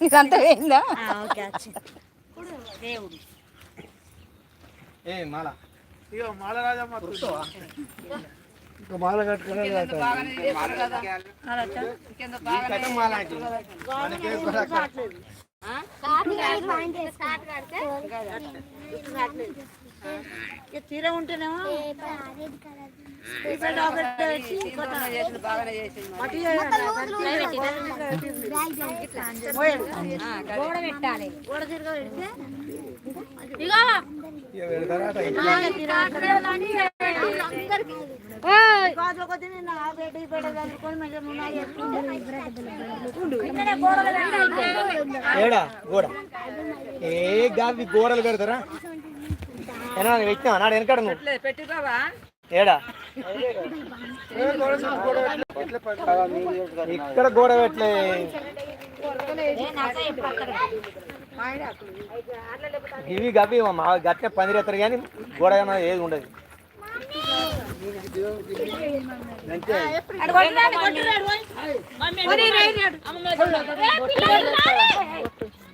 ఇదంతా అచ్చి. దేవుడు. ఏ మాల. ఇగో మాల రాజమ్మ మాల కట్టుకునే ఇక చీర ఉంటేనేమో గోడ పెట్టాలి. గోడ తిరగ పెడితే ఇగో. ఇక పెడతారట ఇంట్లో. గాజుల కొద్ది నేను ఆ బెడ్ ఈ బెడ్ చదువుకొని మళ్ళీ మునాయి చేసుకుంటే ఏడా? గోడ. ఏ గావి గోడలు పెడతారా? ఏనా వ్యక్తి నాడు వెనకాడ నువ్వు పెట్టి బాబా ఏడా ఇక్కడ గోడ పెట్టలే ఇవి గవి మా గట్టిన పందిరేస్తారు కానీ గోడ ఏమన్నా ఏది ఉండదు అంతే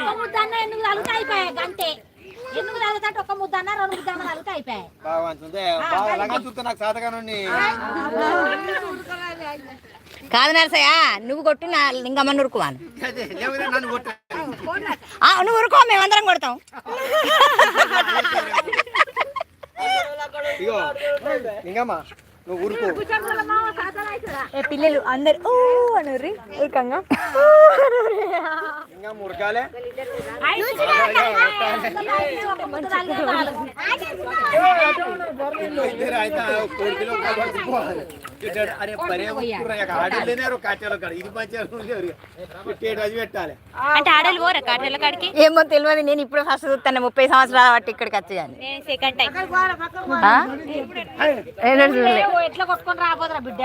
ఒక ముద్దన్న ఎందుకు తలుగుతా అయిపోయాయి అంతే ఎందుకు తలుగుతాంటే ఒక ముద్దన్న రెండు తలుగుతా కాదు నరసయ్య నువ్వు కొట్టు నా లింగమ్మ ఉరుకువాను నన్ను కొట్టు ఆ, నువ్వు ఉరుకో మేమందరం కొడతాం. ఇగో ఇంకమ్మా నువ్వు ఊరుకో. ఏ పిల్లలు అందరు ఊ అనుర్రి ఉరకంగా ఇంకా అరే పరే ఆడలేనారు కాడ? ఇది పెట్టాలి. అంటే ఆడలు పోరా కాటల కాడికి? ఏమో తెలియదు నేను ఇప్పుడు ఫస్ట్ చూస్తాను ముప్పై సంవత్సరాల బట్టి ఇక్కడికి వచ్చేయాలి నేను సెకండ్ టైం ఎట్లా కొట్టుకొని రాబోదురా బిడ్డ?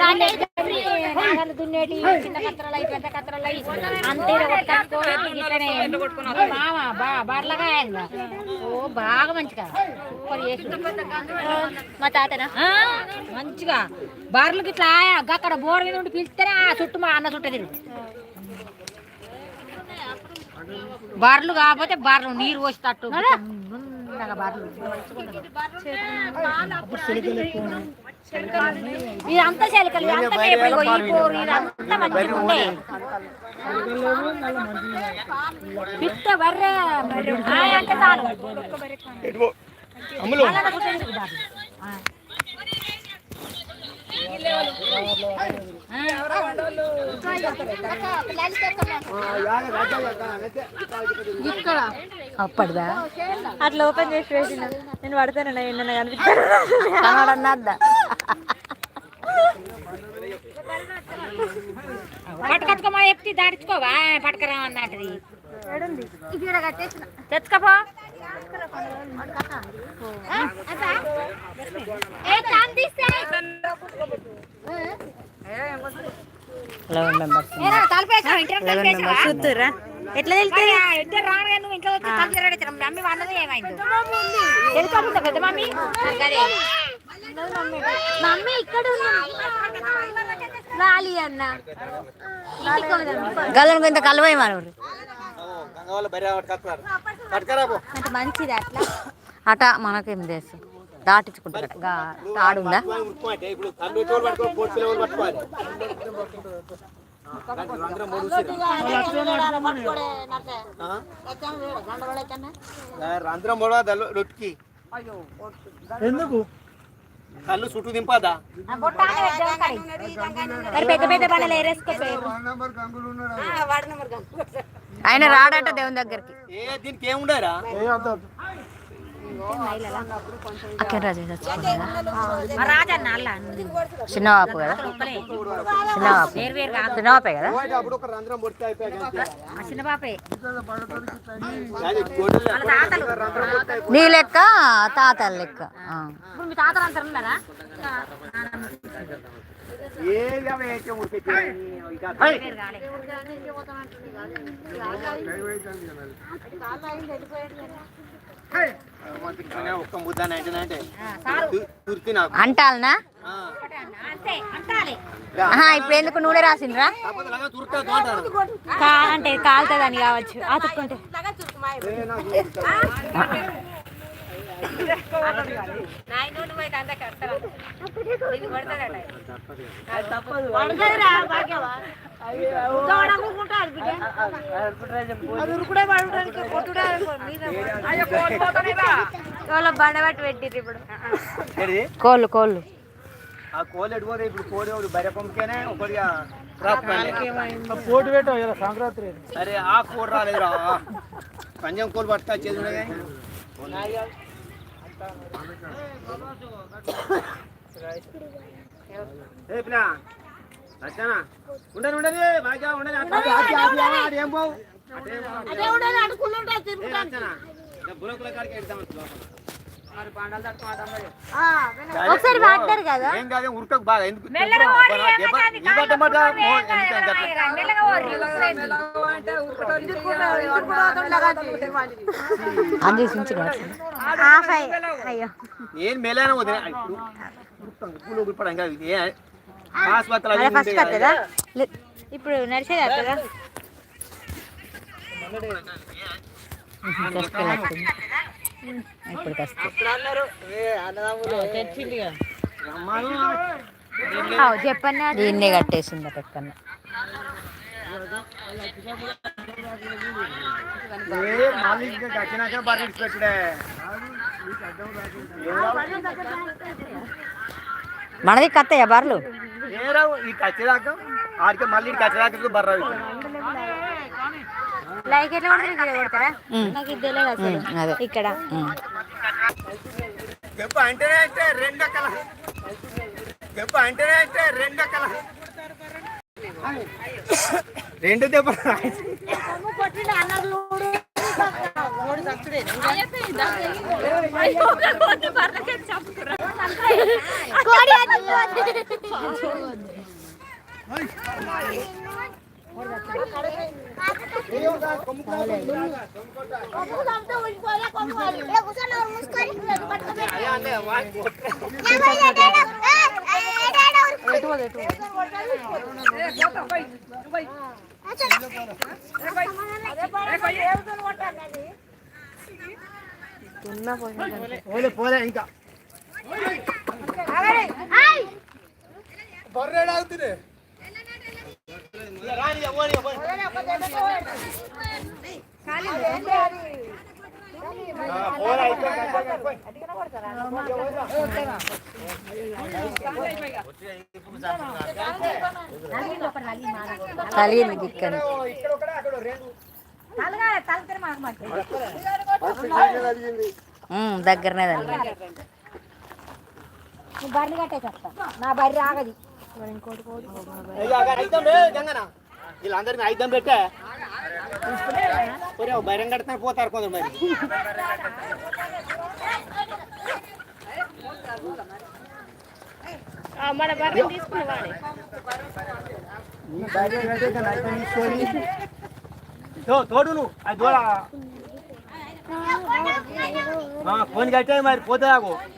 నాగలు దున్నేటి చిన్న కత్తెరలు అయి పెద్ద కత్తెరలు అయి. అంతే కొట్టుకొని మామ బా ఓ బాగా మంచిగా. మా తాతనా? మంచిగా. బార్లకి ఇట్లా అక్కడ బోర్ మీద ఉండి పిలిస్తేనే ఆ చుట్టూ మా అన్న చుట్టూ తిరుగు బార్లు కాకపోతే బార్లు నీరు పోసేటట్టు. ముందుగా బార్లు ఇదంతా చెలకలు ఇదంతా ఈ పోరు ఇదంతా మంచిగా ఉండే. పిట్ట బర్రె అంటే చాలు. అమ్ములు. ఆ. అప్పటిదా? అట్లా ఓపెన్ చేసి వేసిన. నేను పడతాను ఏమన్నా కనిపిస్తాను. పట్టుకొచ్చుకోమా ఎత్తి దాడించుకోవా? పట్టుకరా అన్నట్టుది తెచ్చుకోపో లెవెన్ మెంబర్స్ తలపేసావా ఇంటి తలపేసావా చూద్దురా ఎట్లా మరి ఆ ఇద్దరు రాగానే నువ్వు ఇంట్లో వచ్చి తలుపు తిరగడం మమ్మీ వాళ్ళది ఏమైంది తెలుసుకోకుండా పెద్ద మమ్మీ అదే. మమ్మీ ఇక్కడ లాలి అన్న గల్లను కొంత కలవై మనూరు అంటే మంచిది అట్లా? అట మనకేం తెలుసు? తాడు ఉందా రంధ్రం పొడవ రొట్టికి. ఎందుకు? కళ్ళు చుట్టూ దింపదా? పెద్ద పెద్ద బండలు ఏరేసుకోపోయారు ఆయన రాడట దేవుని దగ్గరికి. ఏ దీనికి ఏముండరా అక్కడ రాజు చిన్నవాపు కదా. చిన్నవాపు చిన్నవాపే కదా? నీ లెక్క తాతల లెక్క. ఆ. అంటాలనా? ఇప్పుడు ఎందుకు నూనె రాసిండ్రా? అంటే కాలుతుందని కావచ్చు. అతుక్కుంటే వాళ్ళ బండబట్టి పెట్టిర్రు ఇప్పుడు కోళ్ళు కోళ్ళు ఆ కోళ్ళు ఎడిపోతే ఇప్పుడు కోడి ఒకటి బర్రె పంపకేనే ఒకటిగా రాకపోయింది. పోటీ పెట్టావు ఇలా సంక్రాంతి అరే ఆ కోడి రాలేదురా పంజం కోళ్ళు పట్టుతా చేసి ఏ ఉండని ఉండని బాగా ఆడి ఏం పోవు? ఒకసారి వాడారు కదా? ఏం కాదు ఉరకకు బాగా. ఎందుకు? నేను మెలాన వదిలే. ఇప్పుడు ఉరుకుతాం, ఫస్ట్ వస్తుందా. ఇప్పుడు నడిచేది వస్తుందా ఇప్పుడు చెప్పన్నా దీన్నే కట్టేసింది పెట్టుడే మనది కత్తయ్య బర్లు ఏరా ఈ కచ్చేదాకా ఆడికి మళ్ళీ ఈ కచ్చేదాకా బర్ర లైక్ ఎట్లా కొడతారు ఇక్కడ కొడతారా ఉమ్. నాకు ఇది తెలియదు అసలు ఉమ్, అదే. ఇక్కడ ఉమ్. దెబ్బ అంటేనే అంటే రెండు అక్కల దెబ్బ అంటేనే అంటే రెండు అక్కల రెండు దెబ్బ పోలే పోలే ఇంకా బర్రెడు అవుతుంది ఇక్కడ దగ్గరనే తల్లి నువ్వు బర్రెలు కట్టే చెప్తా. నా బర్రె ఆగది. గంగన. వీళ్ళందరినీ ఐదం పెట్టే. బైరం కడితే పోతారు కొందరు మరి. మన బర్రె తీసుకునేవాడే తోడు నువ్వు. అది దూడ ఆ, ఫోన్ కట్టే మరి పోతాగు ఆ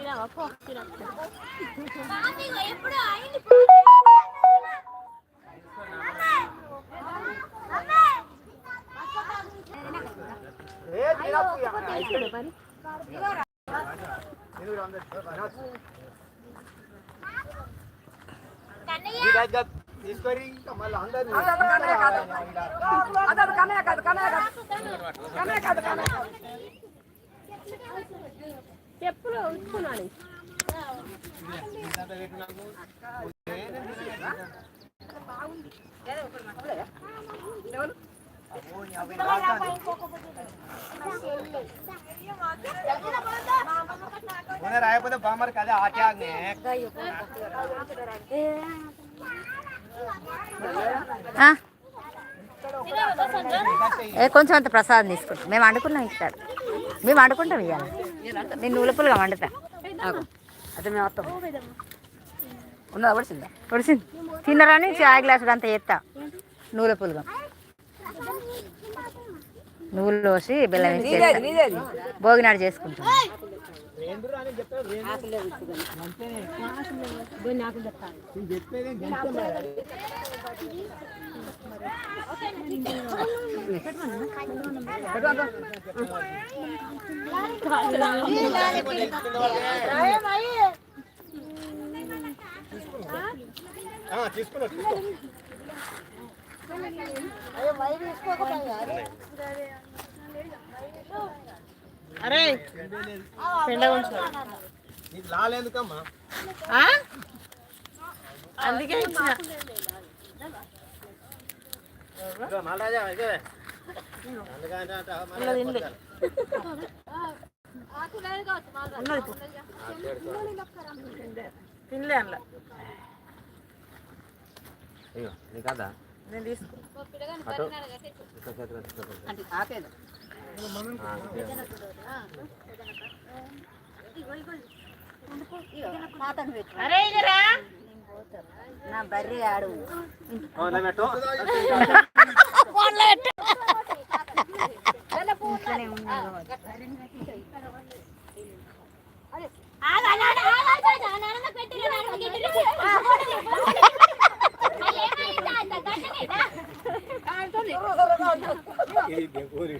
కాన్న కొత్తారట అక్కడ కొడతారా ఏ, తినకు ఇక. తీసుకొని ఇంకా మళ్ళీ అందరినీ ఓనే రాయకపోతే బామ్మర్ కదా ఆచాగ్నే ఆ? ఏ కొంచెం అంత ప్రసాదం తీసుకుంటాం. మేము వండుకున్నాం ఇక్కడ. మేము వండుకుంటాం ఇవాళ నేను నూలపులుగా వండుతా. అయితే మేము వస్తాం. ఉన్నదా? పడిచిందా పొడిసింది తిన్నరాని చాయ్ గ్లాసుడు అంత ఎత్తా. నూల పులుగా. నువ్వులు పోసి బెల్లం. భోగినాడు చేసుకుంటాం. తీసుకున్నా తీసుకో నీకు లాలేందుకమ్మా అందుకే ఇచ్చిన. ఇదే అందుకని అంట మళ్ళీ కొడతారు. తినలే అందులో. ఇదిగో, నీ కదా నేను తీసుకో. అటు ఇటు చేతులు తీసుకో. ఆ, ఇదే. అరే ఇదిరా నా బర్రె ఆడు ఓ, ఇంటి మెట్టు. ఇంటి బెంగూరి.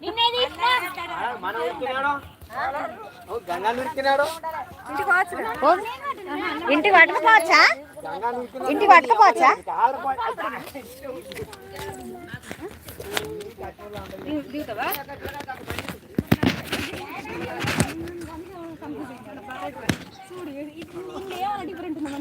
నిన్నేది పట్టుకుపోవచ్చా గంగా கம்பெனி பாருங்க. சூடு இங்கேயே டிஃப்ரெண்ட் நம்ம